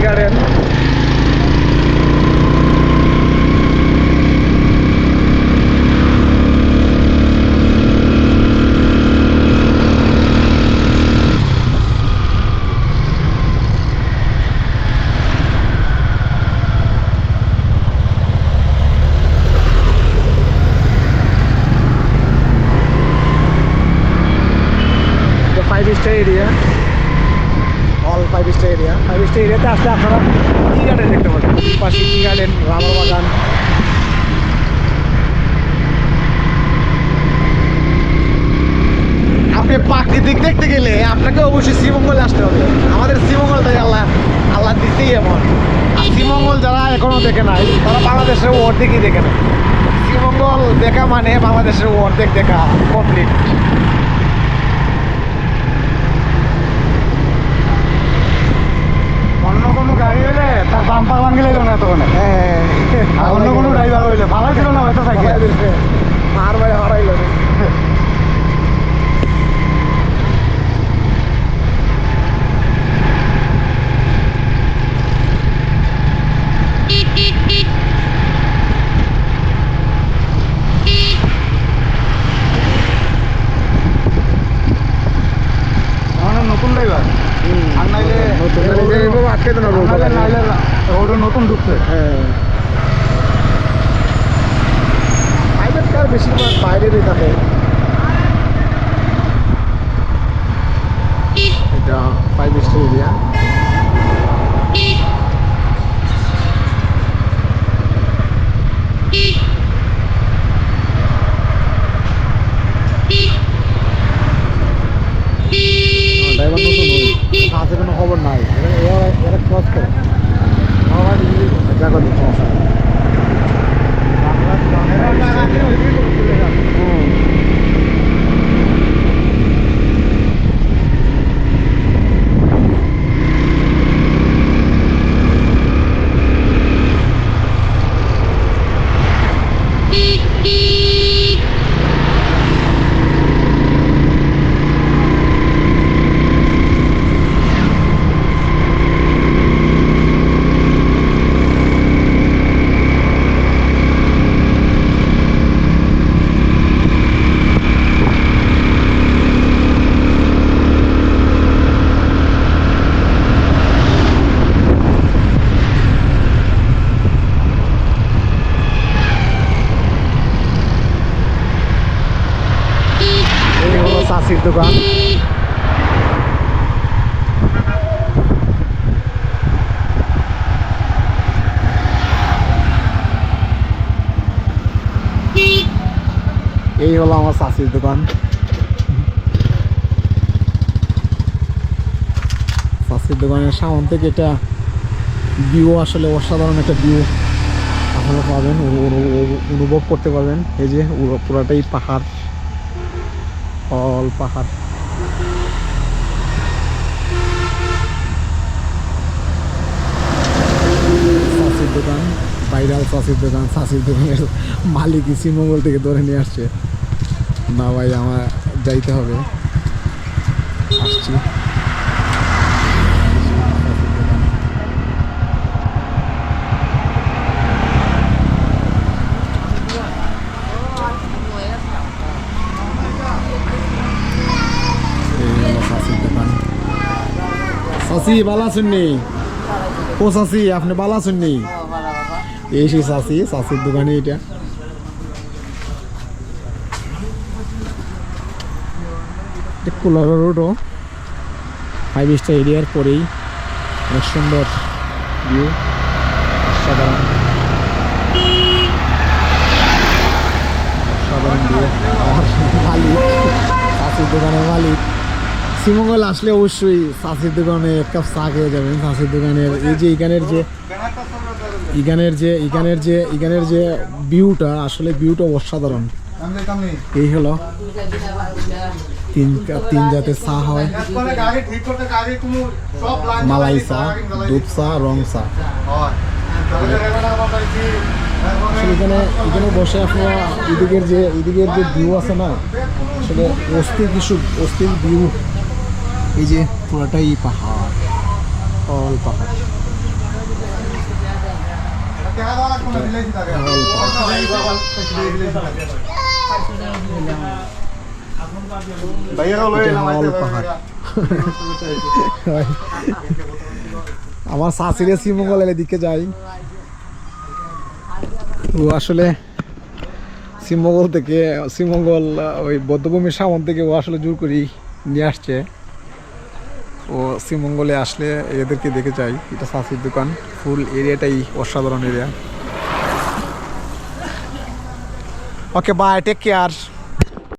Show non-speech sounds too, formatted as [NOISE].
হল tea garden five star area all five star area five star এরিয়াতে আসলে আপনারা টি গার্ডেন দেখতে পাবেন। পাশে টি গার্ডেন রাবার বাগান। আপনি প্রাকৃতিক দেখতে গেলে আপনাকে অবশ্যই শ্রীমঙ্গলে আসতে হবে। আমাদের শ্রীমঙ্গলটাই আল্লাহ আল্লাহ দিতেই এমন। আর শ্রীমঙ্গল যারা এখনও দেখে নাই, তারা বাংলাদেশের অর্ধেকই দেখে নেয়। শ্রীমঙ্গল দেখা মানে বাংলাদেশের অর্ধেক দেখা কমপ্লিট অন্য কোনো গাড়ি হলে তার বাম্পার ভাঙিলে না তখন হ্যাঁ আর অন্য কোনো ড্রাইভার হইলে ভালো ছিল না হয়তো সাইকেল মার ভাই হারাইল রে আমার নতুন ড্রাইভার আর নাইলে নতুন গাড়ি এভাবে আটকে দেন আর নাইলে নাইলে নতুন ঢুকছে হ্যাঁ। বেশিরভাগ বাইরেরই থাকে। এটা ফাইভ স্টার এরিয়া কোনো খবর নাই। এরা- এরা ক্রস করে। আমার চাষির দোকান। এই হলো আমার চাষির দোকান। চাষির দোকানের সামন থেকে এটা ভিউ আসলে অসাধারণ একটা ভিউ আপনারা পাবেন অনু- অনু- অনু- অনুভব করতে পারবেন। এই যে পুরাটাই পাহাড়। অল পাহাড়। সাসির দোকান, ভাইরাল সাসির দোকান, সাসির দোকানের মালিক শ্রীমঙ্গল থেকে ধরে নিয়ে আসছে। না ভাই, আমার যাইতে হবে। আসছি চাষির দোকান। এই হলো চাষির দোকান চাষি বালা শুননি ও চাষি আপনি বালা শুননি এই সেই চাষির দোকানে এটা। কোলার রোডও ফাইভ স্টার এরিয়ার পরেই অনেক সুন্দর ভিউ সাধারণ সাধারণ ভিউ মালিক চাষির দোকানের মালিক। শ্রীমঙ্গল আসলে অবশ্যই চাষির দোকানে এক কাপ চা খেয়ে যাবেন। চাষির দোকানের এই যে এখানের যে ইগানের যে ইগানের যে ইগানের যে ভিউটা, আসলে ভিউটা অসাধারণ। এই হলো তিন তিন জাতের চা হয়। মালাই চা, দুধ চা, রং চা। এখানে এখানে বসে আপনারা এদিকের যে এদিকের যে ভিউ আছে না, আসলে অস্থির কিছু অস্থির ভিউ। এই যে পুরোটাই পাহাড় অল পাহাড়। [LAUGHS] আমার শাশুড়ি শ্রীমঙ্গলের দিকে যাই। ও আসলে শ্রীমঙ্গল থেকে শ্রীমঙ্গল ওই বদ্ধভূমির সামন থেকে ও আসলে জোর করি নিয়ে আসছে। ও শ্রীমঙ্গলে আসলে এদেরকে দেখে যাই। এটা সাফির দোকান। ফুল এরিয়াটাই অসাধারণ area. Okay bye take care